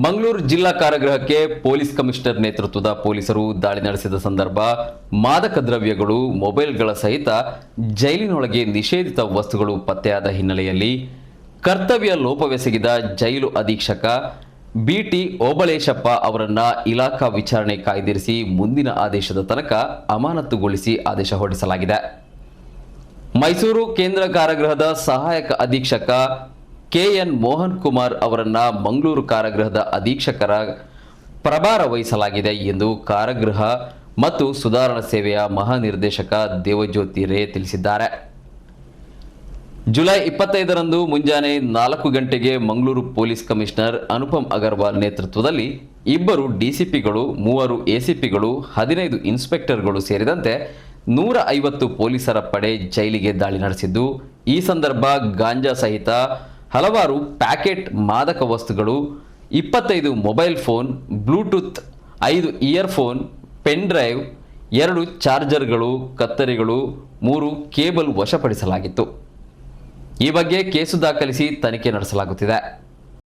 ಮಂಗಳೂರು ಜಿಲ್ಲಾ ಕಾರಾಗೃಹಕ್ಕೆ police commissioner ನೇತೃತ್ವದ ಪೊಲೀಸರು ದಾಳಿ ನಡೆಸಿದ ಸಂದರ್ಭ, ಮಾದಕ ದ್ರವ್ಯಗಳು, ಮೊಬೈಲ್ಗಳ ಸಹಿತ ಜೈಲಿನೊಳಗೆ ನಿಷೇಧಿತ ವಸ್ತುಗಳು ಪತ್ತೆಯಾದ ಹಿನ್ನೆಲೆಯಲ್ಲಿ ಕರ್ತವ್ಯ ಲೋಪವೆಸಗಿದ ಜೈಲು ಅಧೀಕ್ಷಕ ಬಿಟಿ ಓಬಳೇಶಪ್ಪ ಅವರನ್ನ ಇಲಾಖಾ ವಿಚಾರಣೆ ಕಾಯ್ದಿರಿಸಿ ಮುಂದಿನ ಆದೇಶದ ತನಕ ಅಮಾನತುಗೊಳಿಸಿ ಆದೇಶ ಹೊರಡಿಸಲಾಗಿದೆ. ಮೈಸೂರು ಕೇಂದ್ರ ಕಾರಾಗೃಹದ ಸಹಾಯಕ ಅಧೀಕ್ಷಕ ಕೆಎನ್ ಮೋಹನ್ ಕುಮಾರ್ ಅವರನ್ನ ಮಂಗಳೂರು ಕಾರಾಗೃಹದ ಅಧೀಕ್ಷಕರ ಪ್ರಭಾರ ವಹಿಸಲಾಗಿದೆ ಎಂದು ಕಾರಾಗೃಹ ಮತ್ತು ಸುಧಾರಣಾ ಸೇವೆಯ ಮಹಾನಿರ್ದೇಶಕ ದೇವಜ್ಯೋತಿ ರೇ ತಿಳಿಸಿದ್ದಾರೆ. ಜುಲೈ ಇಪ್ಪತ್ತೈದರಂದು ಮುಂಜಾನೆ ನಾಲ್ಕು ಗಂಟೆಗೆ ಮಂಗಳೂರು ಪೊಲೀಸ್ ಕಮಿಷನರ್ ಅನುಪಮ್ ಅಗರ್ವಾಲ್ ನೇತೃತ್ವದಲ್ಲಿ ಇಬ್ಬರು ಡಿಸಿಪಿಗಳು, ಮೂವರು ಎಸಿಪಿಗಳು, ಹದಿನೈದು ಇನ್ಸ್ಪೆಕ್ಟರ್ಗಳು ಸೇರಿದಂತೆ ನೂರ ಐವತ್ತು ಪೊಲೀಸರ ಪಡೆ ಜೈಲಿಗೆ ದಾಳಿ ನಡೆಸಿದ್ದು, ಈ ಸಂದರ್ಭ ಗಾಂಜಾ ಸಹಿತ ಹಲವಾರು ಪ್ಯಾಕೆಟ್ ಮಾದಕ ವಸ್ತುಗಳು, ಇಪ್ಪತ್ತೈದು ಮೊಬೈಲ್ ಫೋನ್, ಬ್ಲೂಟೂತ್, ಐದು ಇಯರ್ಫೋನ್, ಪೆನ್ ಡ್ರೈವ್, ಎರಡು ಚಾರ್ಜರ್ಗಳು, ಕತ್ತರಿಗಳು, ಮೂರು ಕೇಬಲ್ ವಶಪಡಿಸಲಾಗಿತ್ತು. ಈ ಬಗ್ಗೆ ಕೇಸು ದಾಖಲಿಸಿ ತನಿಖೆ ನಡೆಸಲಾಗುತ್ತಿದೆ.